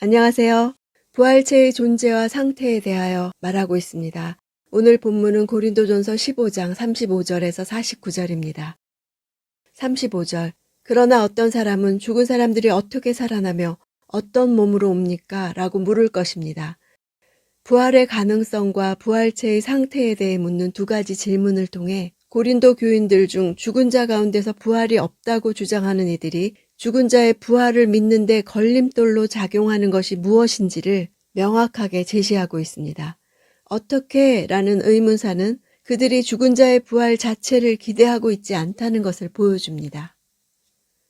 안녕하세요. 부활체의 존재와 상태에 대하여 말하고 있습니다. 오늘 본문은 고린도전서 15장 35절에서 49절입니다. 35절. 그러나 어떤 사람은 죽은 사람들이 어떻게 살아나며 어떤 몸으로 옵니까? 라고 물을 것입니다. 부활의 가능성과 부활체의 상태에 대해 묻는 두 가지 질문을 통해 고린도 교인들 중 죽은 자 가운데서 부활이 없다고 주장하는 이들이 죽은 자의 부활을 믿는데 걸림돌로 작용하는 것이 무엇인지를 명확하게 제시하고 있습니다. 어떻게 라는 의문사는 그들이 죽은 자의 부활 자체를 기대하고 있지 않다는 것을 보여줍니다.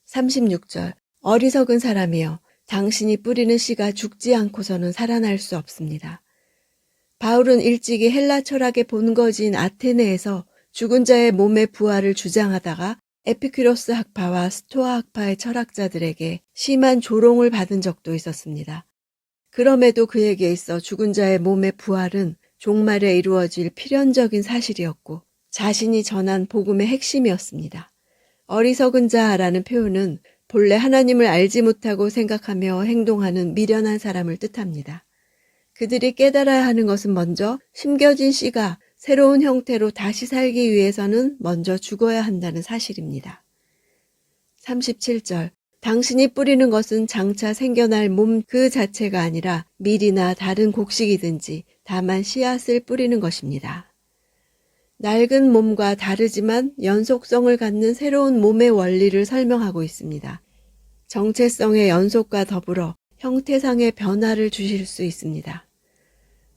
36절 어리석은 사람이여 당신이 뿌리는 씨가 죽지 않고서는 살아날 수 없습니다. 바울은 일찍이 헬라 철학의 본거지인 아테네에서 죽은 자의 몸의 부활을 주장하다가 에피큐로스 학파와 스토아 학파의 철학자들에게 심한 조롱을 받은 적도 있었습니다. 그럼에도 그에게 있어 죽은 자의 몸의 부활은 종말에 이루어질 필연적인 사실이었고 자신이 전한 복음의 핵심이었습니다. 어리석은 자라는 표현은 본래 하나님을 알지 못하고 생각하며 행동하는 미련한 사람을 뜻합니다. 그들이 깨달아야 하는 것은 먼저 심겨진 씨가 새로운 형태로 다시 살기 위해서는 먼저 죽어야 한다는 사실입니다. 37절. 당신이 뿌리는 것은 장차 생겨날 몸 그 자체가 아니라 밀이나 다른 곡식이든지 다만 씨앗을 뿌리는 것입니다. 낡은 몸과 다르지만 연속성을 갖는 새로운 몸의 원리를 설명하고 있습니다. 정체성의 연속과 더불어 형태상의 변화를 주실 수 있습니다.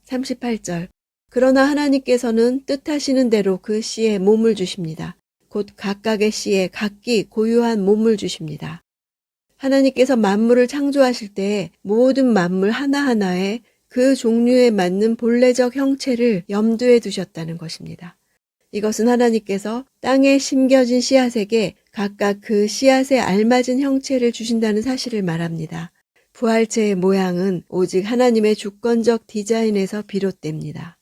38절. 그러나 하나님께서는 뜻하시는 대로 그 씨에 몸을 주십니다. 곧 각각의 씨에 각기 고유한 몸을 주십니다. 하나님께서 만물을 창조하실 때에 모든 만물 하나하나에 그 종류에 맞는 본래적 형체를 염두에 두셨다는 것입니다. 이것은 하나님께서 땅에 심겨진 씨앗에게 각각 그 씨앗에 알맞은 형체를 주신다는 사실을 말합니다. 부활체의 모양은 오직 하나님의 주권적 디자인에서 비롯됩니다.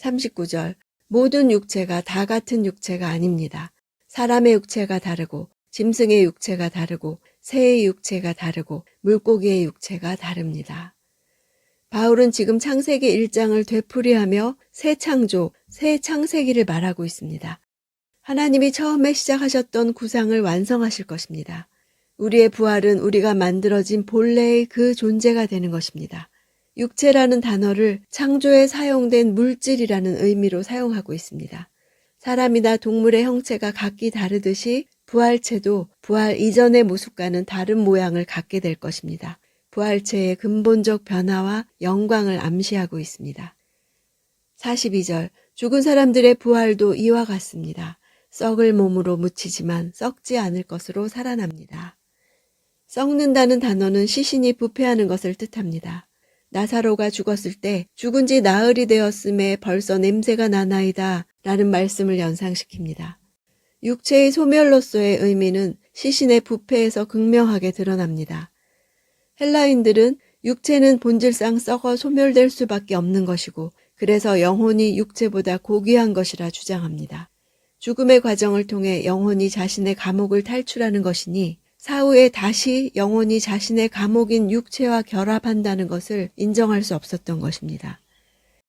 39절. 모든 육체가 다 같은 육체가 아닙니다. 사람의 육체가 다르고, 짐승의 육체가 다르고, 새의 육체가 다르고, 물고기의 육체가 다릅니다. 바울은 지금 창세기 1장을 되풀이하며 새 창조, 새 창세기를 말하고 있습니다. 하나님이 처음에 시작하셨던 구상을 완성하실 것입니다. 우리의 부활은 우리가 만들어진 본래의 그 존재가 되는 것입니다. 육체라는 단어를 창조에 사용된 물질이라는 의미로 사용하고 있습니다. 사람이나 동물의 형체가 각기 다르듯이 부활체도 부활 이전의 모습과는 다른 모양을 갖게 될 것입니다. 부활체의 근본적 변화와 영광을 암시하고 있습니다. 42절 죽은 사람들의 부활도 이와 같습니다. 썩을 몸으로 묻히지만 썩지 않을 것으로 살아납니다. 썩는다는 단어는 시신이 부패하는 것을 뜻합니다. 나사로가 죽었을 때 죽은 지 나흘이 되었음에 벌써 냄새가 나나이다 라는 말씀을 연상시킵니다. 육체의 소멸로서의 의미는 시신의 부패에서 극명하게 드러납니다. 헬라인들은 육체는 본질상 썩어 소멸될 수밖에 없는 것이고 그래서 영혼이 육체보다 고귀한 것이라 주장합니다. 죽음의 과정을 통해 영혼이 자신의 감옥을 탈출하는 것이니 사후에 다시 영혼이 자신의 감옥인 육체와 결합한다는 것을 인정할 수 없었던 것입니다.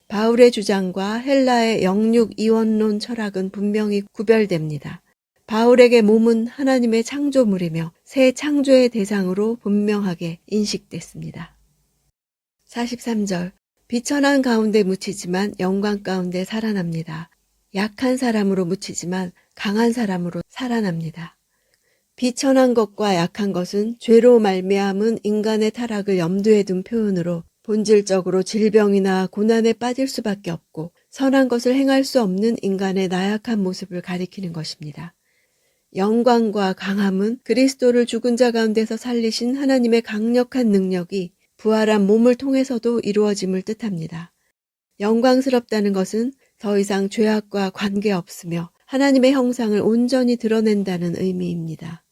바울의 주장과 헬라의 영육 이원론 철학은 분명히 구별됩니다. 바울에게 몸은 하나님의 창조물이며 새 창조의 대상으로 분명하게 인식됐습니다. 43절 비천한 가운데 묻히지만 영광 가운데 살아납니다. 약한 사람으로 묻히지만 강한 사람으로 살아납니다. 비천한 것과 약한 것은 죄로 말미암은 인간의 타락을 염두에 둔 표현으로 본질적으로 질병이나 고난에 빠질 수밖에 없고 선한 것을 행할 수 없는 인간의 나약한 모습을 가리키는 것입니다. 영광과 강함은 그리스도를 죽은 자 가운데서 살리신 하나님의 강력한 능력이 부활한 몸을 통해서도 이루어짐을 뜻합니다. 영광스럽다는 것은 더 이상 죄악과 관계없으며 하나님의 형상을 온전히 드러낸다는 의미입니다.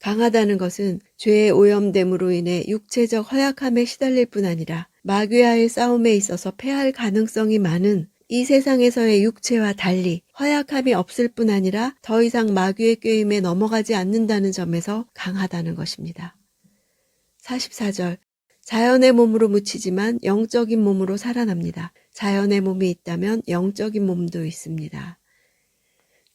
강하다는 것은 죄의 오염됨으로 인해 육체적 허약함에 시달릴 뿐 아니라 마귀와의 싸움에 있어서 패할 가능성이 많은 이 세상에서의 육체와 달리 허약함이 없을 뿐 아니라 더 이상 마귀의 꾀임에 넘어가지 않는다는 점에서 강하다는 것입니다. 44절 자연의 몸으로 묻히지만 영적인 몸으로 살아납니다. 자연의 몸이 있다면 영적인 몸도 있습니다.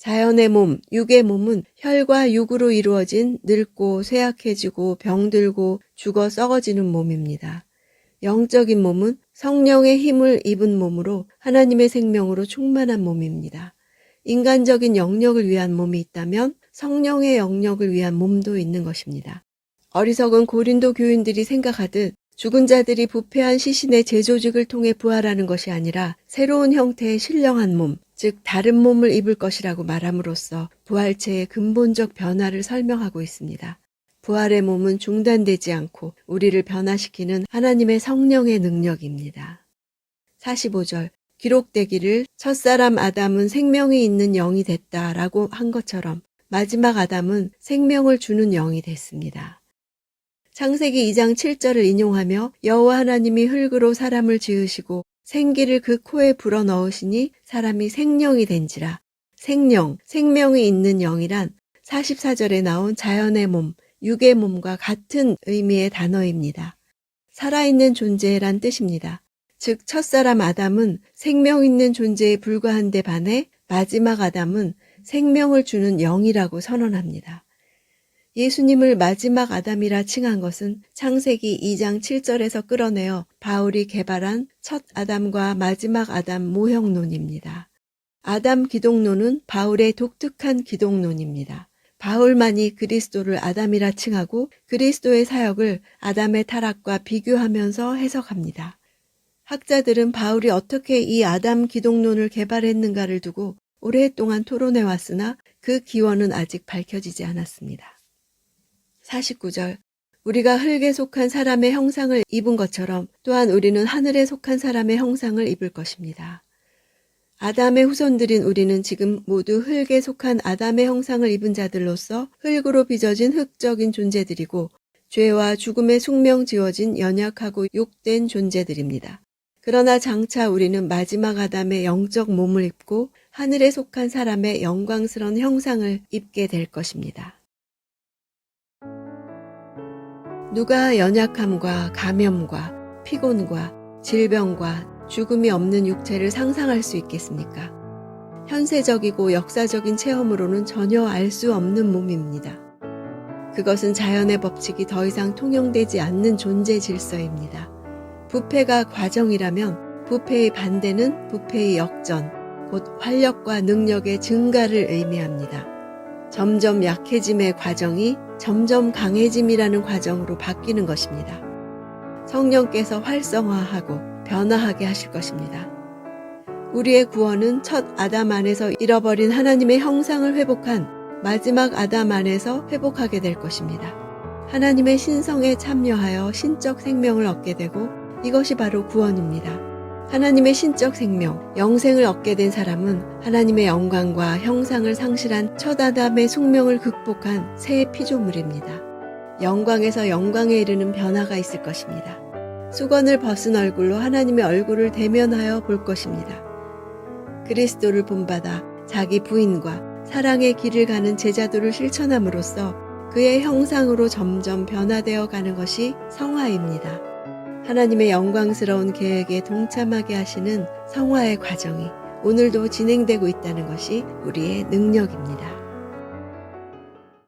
자연의 몸, 육의 몸은 혈과 육으로 이루어진 늙고 쇠약해지고 병들고 죽어 썩어지는 몸입니다. 영적인 몸은 성령의 힘을 입은 몸으로 하나님의 생명으로 충만한 몸입니다. 인간적인 영역을 위한 몸이 있다면 성령의 영역을 위한 몸도 있는 것입니다. 어리석은 고린도 교인들이 생각하듯 죽은 자들이 부패한 시신의 재조직을 통해 부활하는 것이 아니라 새로운 형태의 신령한 몸, 즉 다른 몸을 입을 것이라고 말함으로써 부활체의 근본적 변화를 설명하고 있습니다. 부활의 몸은 중단되지 않고 우리를 변화시키는 하나님의 성령의 능력입니다. 45절 기록되기를 첫사람 아담은 생명이 있는 영이 됐다라고 한 것처럼 마지막 아담은 생명을 주는 영이 됐습니다. 창세기 2장 7절을 인용하며 여호와 하나님이 흙으로 사람을 지으시고 생기를 그 코에 불어 넣으시니 사람이 생령이 된지라. 생령, 생명이 있는 영이란 44절에 나온 자연의 몸, 육의 몸과 같은 의미의 단어입니다. 살아있는 존재란 뜻입니다. 즉, 첫사람 아담은 생명 있는 존재에 불과한 데 반해 마지막 아담은 생명을 주는 영이라고 선언합니다. 예수님을 마지막 아담이라 칭한 것은 창세기 2장 7절에서 끌어내어 바울이 개발한 첫 아담과 마지막 아담 모형론입니다. 아담 기독론은 바울의 독특한 기독론입니다. 바울만이 그리스도를 아담이라 칭하고 그리스도의 사역을 아담의 타락과 비교하면서 해석합니다. 학자들은 바울이 어떻게 이 아담 기독론을 개발했는가를 두고 오랫동안 토론해 왔으나 그 기원은 아직 밝혀지지 않았습니다. 49절 우리가 흙에 속한 사람의 형상을 입은 것처럼 또한 우리는 하늘에 속한 사람의 형상을 입을 것입니다. 아담의 후손들인 우리는 지금 모두 흙에 속한 아담의 형상을 입은 자들로서 흙으로 빚어진 흙적인 존재들이고 죄와 죽음의 숙명 지어진 연약하고 욕된 존재들입니다. 그러나 장차 우리는 마지막 아담의 영적 몸을 입고 하늘에 속한 사람의 영광스러운 형상을 입게 될 것입니다. 누가 연약함과 감염과 피곤과 질병과 죽음이 없는 육체를 상상할 수 있겠습니까? 현세적이고 역사적인 체험으로는 전혀 알 수 없는 몸입니다. 그것은 자연의 법칙이 더 이상 통용되지 않는 존재 질서입니다. 부패가 과정이라면 부패의 반대는 부패의 역전, 곧 활력과 능력의 증가를 의미합니다. 점점 약해짐의 과정이 점점 강해짐이라는 과정으로 바뀌는 것입니다. 성령께서 활성화하고 변화하게 하실 것입니다. 우리의 구원은 첫 아담 안에서 잃어버린 하나님의 형상을 회복한 마지막 아담 안에서 회복하게 될 것입니다. 하나님의 신성에 참여하여 신적 생명을 얻게 되고 이것이 바로 구원입니다. 하나님의 신적 생명, 영생을 얻게 된 사람은 하나님의 영광과 형상을 상실한 첫 아담의 숙명을 극복한 새 피조물입니다. 영광에서 영광에 이르는 변화가 있을 것입니다. 수건을 벗은 얼굴로 하나님의 얼굴을 대면하여 볼 것입니다. 그리스도를 본받아 자기 부인과 사랑의 길을 가는 제자도를 실천함으로써 그의 형상으로 점점 변화되어 가는 것이 성화입니다. 하나님의 영광스러운 계획에 동참하게 하시는 성화의 과정이 오늘도 진행되고 있다는 것이 우리의 능력입니다.